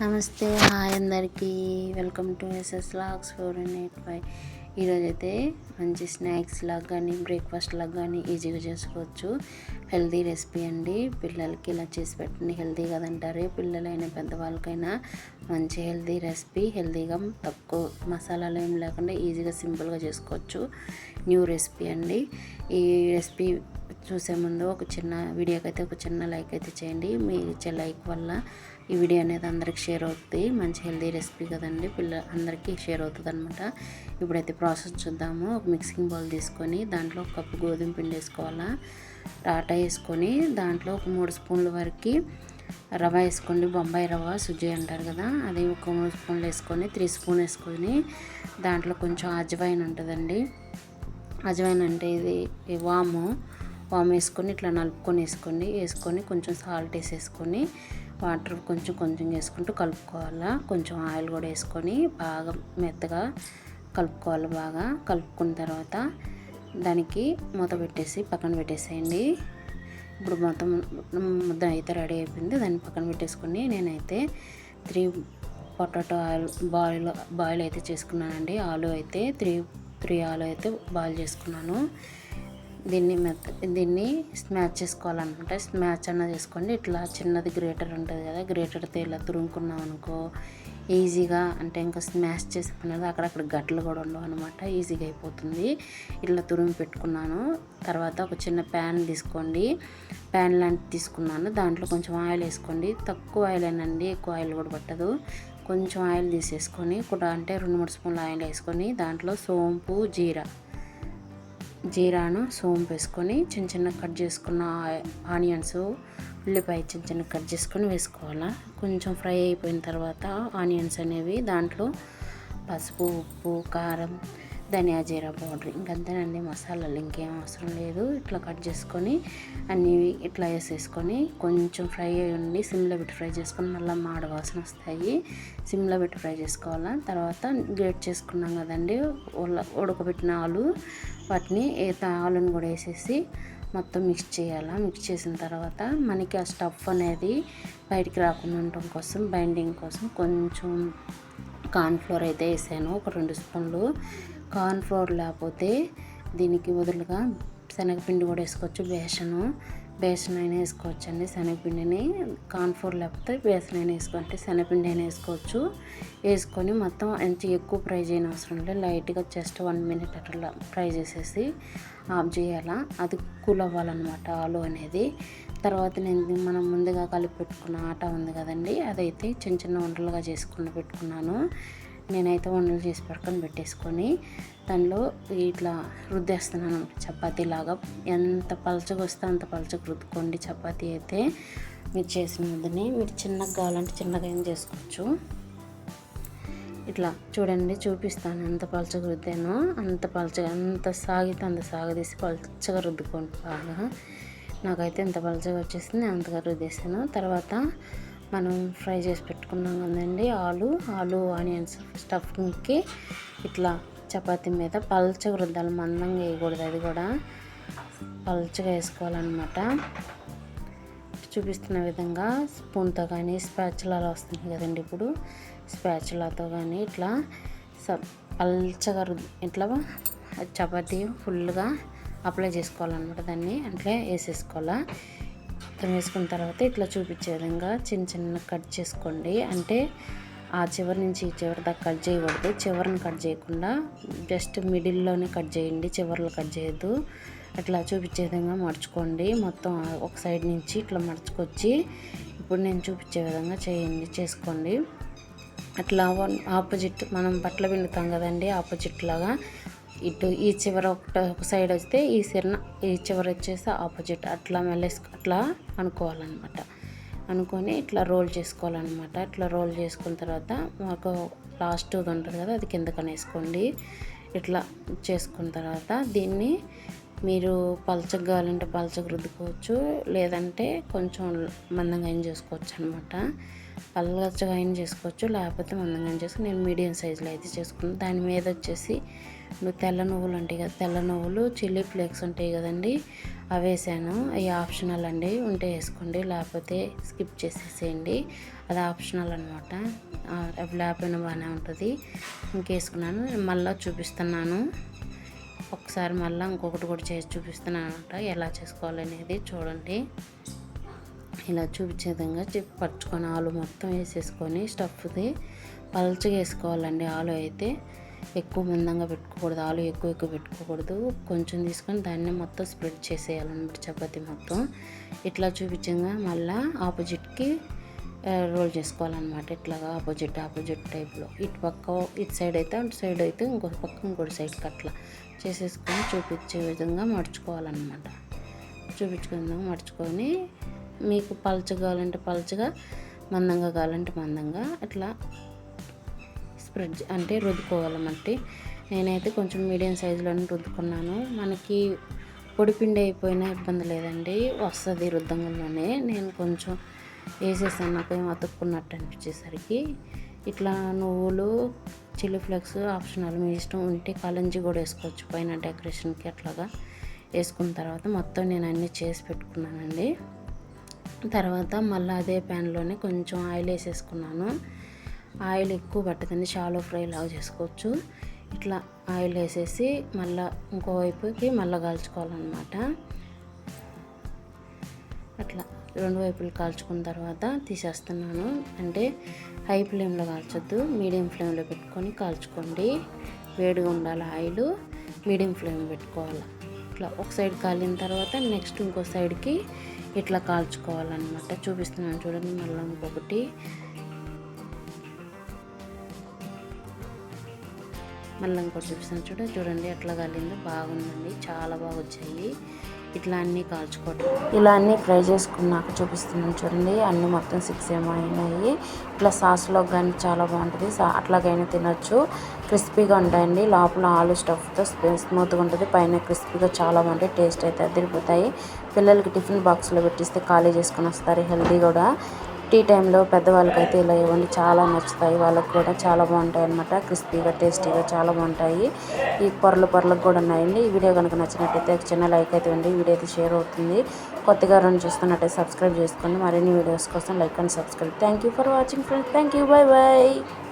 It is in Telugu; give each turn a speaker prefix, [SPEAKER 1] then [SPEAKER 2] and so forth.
[SPEAKER 1] నమస్తే హాయ్ అందరికీ. Welcome to SS logs four and eight five. ఈరోజైతే మంచి స్నాక్స్ లాగా కానీ బ్రేక్ఫాస్ట్ లాగా కానీ ఈజీగా చేసుకోవచ్చు. హెల్తీ రెసిపీ అండి. పిల్లలకి ఇలా చేసి పెట్టండి. హెల్తీ కదంటారు. పిల్లలైనా పెద్దవాళ్ళకైనా మంచి హెల్తీ రెసిపీ. హెల్తీగా తక్కువ మసాలాలు ఏం లేకుండా ఈజీగా సింపుల్గా చేసుకోవచ్చు. న్యూ రెసిపీ అండి. ఈ రెసిపీ చూసే ముందు ఒక చిన్న వీడియోకి అయితే ఒక చిన్న లైక్ అయితే చేయండి. మీరు ఇచ్చే లైక్ వల్ల ఈ వీడియో అనేది అందరికి షేర్ అవుతుంది మంచి హెల్దీ రెసిపీ కదండి. పిల్ల అందరికీ షేర్ అవుతుంది అనమాట ఇప్పుడైతే ప్రాసెస్ చూద్దాము. ఒక మిక్సింగ్ బౌల్ తీసుకొని దాంట్లో ఒక కప్పు గోధుమ పిండి వేసుకోవాలా? టాటా వేసుకొని దాంట్లో ఒక మూడు స్పూన్ల వరకు రవ వేసుకోండి. బొంబాయి రవ్వ సుజ్జి అంటారు కదా అది ఒక మూడు స్పూన్లు వేసుకొని త్రీ స్పూన్ వేసుకొని దాంట్లో కొంచెం అజవాయిన్ ఉంటుందండి. అజవాయిన్ అంటే ఇది వాము. వామ్ వేసుకొని ఇట్లా నలుపుకొని వేసుకోండి వేసుకొని కొంచెం సాల్ట్ వేసేసుకొని వాటర్ కొంచెం కొంచెం వేసుకుంటూ కలుపుకోవాలా. కొంచెం ఆయిల్ కూడా వేసుకొని బాగా మెత్తగా కలుపుకోవాలి బాగా. కలుపుకున్న తర్వాత దానికి మూత పెట్టేసి పక్కన పెట్టేసేయండి. ఇప్పుడు మొత్తం ముద్ద అయితే రెడీ అయిపోయింది. దాన్ని పక్కన పెట్టేసుకొని నేనైతే three potato oil boil boil అయితే చేసుకున్నానండి. ఆలు అయితే త్రీ త్రీ ఆలు అయితే బాయిల్ చేసుకున్నాను. దీన్ని మెత్త దీన్ని స్మాచ్ చేసుకోవాలన్నమాట స్మాచ్ అన్న చేసుకోండి. ఇట్లా చిన్నది గ్రేటర్ ఉంటుంది కదా గ్రేటర్తో ఇలా తురుముకున్నాం అనుకో ఈజీగా అంటే ఇంకా స్మాష్ చేసుకునేది అక్కడక్కడ గట్లు కూడా ఉండవు అనమాట ఈజీగా అయిపోతుంది. ఇట్లా తురుము పెట్టుకున్నాను. తర్వాత ఒక చిన్న ప్యాన్ తీసుకోండి. ప్యాన్ లాంటిది తీసుకున్నాను. దాంట్లో కొంచెం ఆయిల్ వేసుకోండి. తక్కువ ఆయిల్ అయినండి ఎక్కువ ఆయిల్ కూడా పట్టదు. కొంచెం ఆయిల్ తీసేసుకొని కూడా అంటే రెండు మూడు స్పూన్ల ఆయిల్ వేసుకొని దాంట్లో సోంపు జీరా జీరాను సోంపు వేసుకొని చిన్న చిన్న కట్ చేసుకున్న ఆనియన్స్ ఉల్లిపాయ చిన్న చిన్న కట్ చేసుకొని వేసుకోవాలా. కొంచెం ఫ్రై అయిపోయిన తర్వాత ఆనియన్స్ అనేవి దాంట్లో పసుపు ఉప్పు కారం ధనియా జీరా పౌడర్. ఇంకంతేనండి మసాలాలు ఇంకేం అవసరం లేదు. ఇట్లా కట్ చేసుకొని అన్నీ ఇట్లా వేసేసుకొని కొంచెం ఫ్రై అయ్యండి సిమ్లో పెట్టి ఫ్రై చేసుకొని మళ్ళీ మాడ వాసన వస్తాయి. సిమ్లో పెట్టి ఫ్రై చేసుకోవాలా? తర్వాత గ్రేట్ చేసుకున్నాం కదండి ఉడకబెట్టిన ఆలు వాటిని ఆలుని కూడా వేసేసి మొత్తం మిక్స్ చేయాలా? మిక్స్ చేసిన తర్వాత మనకి ఆ స్టఫ్ అనేది బయటికి రాకుండా ఉండటం కోసం బైండింగ్ కోసం కొంచెం కార్న్ఫ్లోర్ అయితే వేసాను. ఒక రెండు స్పూన్లు కార్న్ఫ్లోర్ లేకపోతే దీనికి వదులుగా శనగపిండి కూడా వేసుకోవచ్చు. బేసను బేసన్ అయినా వేసుకోవచ్చు అండి శనగపిండిని కార్న్ఫ్లోర్ లేకపోతే బేసన్ అయినా వేసుకోవచ్చు శనగపిండి అయినా వేసుకోవచ్చు. వేసుకొని మొత్తం ఎంత ఎక్కువ ఫ్రై చేయని అవసరం లేదు. లైట్గా జస్ట్ వన్ మినిట్ అట్లా ఫ్రై చేసేసి ఆఫ్ చేయాలా. అది కూల్ అవ్వాలన్నమాట ఆలు అనేది. తర్వాత నేను మనం ముందుగా కలిపి పెట్టుకున్న ఆట ఉంది కదండి. అదైతే చిన్న చిన్న వంటలుగా చేసుకుని పెట్టుకున్నాను. నేనైతే వంటలు చేసి పక్కన పెట్టేసుకొని దానిలో ఇట్లా రుద్దేస్తున్నాను. అనమాట చపాతీలాగా ఎంత పలచగా వస్తే అంత పలచగా రుద్దుకోండి చపాతీ అయితే. మీరు చేసిన వద్దని మీరు చిన్నగా కావాలంటే చిన్నగా ఏం చేసుకోవచ్చు. ఇట్లా చూడండి చూపిస్తాను. ఎంత పలచగా రుద్దానో అంత పలచగా అంత సాగితే అంత సాగదీసి పలచగా రుద్దుకోండి బాగా. నాకైతే ఎంత పలచగా వచ్చేసింది అంతగా రుద్దేశాను. తర్వాత మనం ఫ్రై చేసి పెట్టుకున్నాం కదండి ఆలు ఆలు ఆనియన్స్ స్టఫింగ్కి ఇట్లా చపాతీ మీద పల్చగా రుద్దాలి మందంగా వేయకూడదు అది కూడా. పల్చగా వేసుకోవాలన్నమాట. చూపిస్తున్న విధంగా స్పూన్తో కానీ స్పాచులాలో వస్తుంది కదండి ఇప్పుడు. స్పాచులాతో కానీ ఇట్లా పల్చగా ఇట్లా చపాతీ ఫుల్గా అప్లై చేసుకోవాలన్నమాట దాన్ని. అట్లే వేసేసుకోవాలా. మొత్తం వేసుకున్న తర్వాత ఇట్లా చూపించే విధంగా చిన్న చిన్న కట్ చేసుకోండి. అంటే ఆ చివరి నుంచి ఈ చివరి దాకా కట్ చేయకూడదు. చివరిని కట్ చేయకుండా జస్ట్ మిడిల్లోనే కట్ చేయండి. చివరిలో కట్ చేయొద్దు. అట్లా చూపించే విధంగా మడుచుకోండి. మొత్తం ఒక సైడ్ నుంచి ఇట్లా మడుచుకొచ్చి ఇప్పుడు నేను చూపించే విధంగా చేయండి చేసుకోండి. అట్లా ఆపోజిట్ మనం బట్టలు పిండుతాం కదండి ఆపోజిట్ లాగా ఇటు ఈ చివర ఒక ఒక సైడ్ వస్తే ఈ సిరన ఈ చివర వచ్చేసి ఆపోజిట్ అట్లా మెల్లేసి అట్లా అనుకోవాలన్నమాట. అనుకొని ఇట్లా రోల్ చేసుకోవాలన్నమాట. ఇట్లా రోల్ చేసుకున్న తర్వాత మాకు లాస్ట్ ఉంటుంది కదా అది కిందకనేసుకోండి ఇట్లా చేసుకున్న తర్వాత దీన్ని మీరు పలచగా కావాలంటే పలచగా రుద్దుకోవచ్చు. లేదంటే కొంచెం మందంగా అయిన చేసుకోవచ్చు అనమాట పల్లచగా అయిన చేసుకోవచ్చు. లేకపోతే మందంగా అయినా చేసుకుని నేను మీడియం సైజులో అయితే చేసుకున్నాను దాని మీద వచ్చేసి నువ్వు తెల్ల నువ్వులు ఉంటాయి కదా తెల్ల నువ్వులు చిల్లీ ఫ్లేక్స్ ఉంటాయి కదండి అవి వేసాను. అవి ఆప్షనల్ అండి ఉంటే వేసుకోండి. లేకపోతే స్కిప్ చేసేసేయండి. అది ఆప్షనల్ అనమాట అవి లేకపోయినా బాగానే ఉంటుంది. ఇంకేసుకున్నాను. మళ్ళీ చూపిస్తున్నాను. ఒకసారి మళ్ళీ ఇంకొకటి కూడా చేసి చూపిస్తున్నాను అనమాట ఎలా చేసుకోవాలనేది చూడండి. ఇలా చూపించే విధంగా చెప్పి పరుచుకొని ఆలు మొత్తం వేసేసుకొని స్టఫ్ది పలచగా వేసుకోవాలండి ఆలు అయితే. ఎక్కువ మందంగా పెట్టుకోకూడదు ఆలు ఎక్కువ ఎక్కువ పెట్టుకోకూడదు. కొంచెం తీసుకొని దాన్ని మొత్తం స్ప్రెడ్ చేసేయాలన్నమాట చపాతీ మొత్తం. ఇట్లా చూపించగా మళ్ళీ ఆపోజిట్కి రోల్ చేసుకోవాలన్నమాట. ఇట్లాగా ఆపోజిట్ ఆపోజిట్ టైప్లో ఇటు పక్క ఇటు సైడ్ అయితే అటు సైడ్ అయితే ఇంకో పక్క ఇంకోటి సైడ్కి అట్లా చేసేసుకొని చూపించే విధంగా మడుచుకోవాలన్నమాట. చూపించుకుందాం మడుచుకొని మీకు పలచగా కావాలంటే పలచగా మందంగా కావాలంటే మందంగా అట్లా స్ప్రెడ్ అంటే రుద్దుకోవాలన్నమాట. నేనైతే కొంచెం మీడియం సైజులోనే రుద్దుకున్నాను. మనకి పొడిపిండి అయిపోయినా ఇబ్బంది లేదండి. వస్తుంది రుద్దంగంలోనే. నేను కొంచెం వేసేసాను. నాకు అతుక్కున్నట్టు అనిపించేసరికి ఇట్లా నువ్వులు చిల్లీ ఫ్లేక్స్ ఆప్షనల్ మీ ఇష్టం ఉంటే కలంజి కూడా వేసుకోవచ్చు. పైన డెకరేషన్కి అట్లాగా వేసుకున్న తర్వాత మొత్తం నేను అన్నీ చేసి పెట్టుకున్నానండి. తర్వాత మళ్ళీ అదే ప్యాన్లోనే కొంచెం ఆయిల్ వేసేసుకున్నాను. ఆయిల్ ఎక్కువ పట్టదండి షాలో ఫ్రై లాగా చేసుకోవచ్చు. ఇట్లా ఆయిల్ వేసేసి మళ్ళీ ఇంకోవైపుకి మళ్ళీ కాల్చుకోవాలన్నమాట. అట్లా. రెండు వైపులు కాల్చుకున్న తర్వాత తీసేస్తున్నాను. అంటే హై ఫ్లేమ్లో కాల్చొద్దు. మీడియం ఫ్లేమ్లో పెట్టుకొని కాల్చుకోండి. వేడిగా ఉండాలి ఆయిల్. మీడియం ఫ్లేమ్ పెట్టుకోవాలి. ఇట్లా ఒక సైడ్ కాలిన తర్వాత నెక్స్ట్ ఇంకో సైడ్కి ఇట్లా కాల్చుకోవాలన్నమాట. చూపిస్తున్నాను చూడండి మళ్ళీ ఇంకొకటి. మళ్ళీ ఇంకోటి చూపిస్తాను. చూడండి చూడండి ఎట్లా కలిందో. బాగుందండి. చాలా బాగా వచ్చాయి. ఇట్లా అన్నీ కాల్చుకోవటం. ఇలా అన్నీ ఫ్రై చేసుకున్నాక చూపిస్తున్నాను చూడండి. అన్నీ మొత్తం సిక్స్ ఏమో అయినాయి. ఇట్లా సాస్లో కానీ చాలా బాగుంటుంది. సా అట్లాగైనా తినొచ్చు. క్రిస్పీగా ఉంటాయండి. లోపల ఆలు స్టఫ్తో స్మూత్గా ఉంటుంది. పైన క్రిస్పీగా చాలా బాగుంటాయి. టేస్ట్ అయితే అదిరిపోతాయి పిల్లలకి టిఫిన్ బాక్స్లో పెట్టిస్తే ఖాళీ చేసుకొని వస్తారు. హెల్దీ కూడా. టీ టైంలో పెద్దవాళ్ళకైతే ఇలా ఇవ్వండి. చాలా నచ్చుతాయి. వాళ్ళకి కూడా చాలా బాగుంటాయి అనమాట క్రిస్పీగా టేస్టీగా చాలా బాగుంటాయి. ఈ పొరలు పొరలకు కూడా ఉన్నాయండి. ఈ వీడియో కనుక నచ్చినట్టయితే చిన్న లైక్ అయితే ఇవ్వండి. వీడియో అయితే షేర్ అవుతుంది. కొత్తగా రెండు చూస్తున్నట్టయితే సబ్స్క్రైబ్ చేసుకోండి. మరిన్ని వీడియోస్ కోసం like and subscribe. Thank you for watching friends thank you bye bye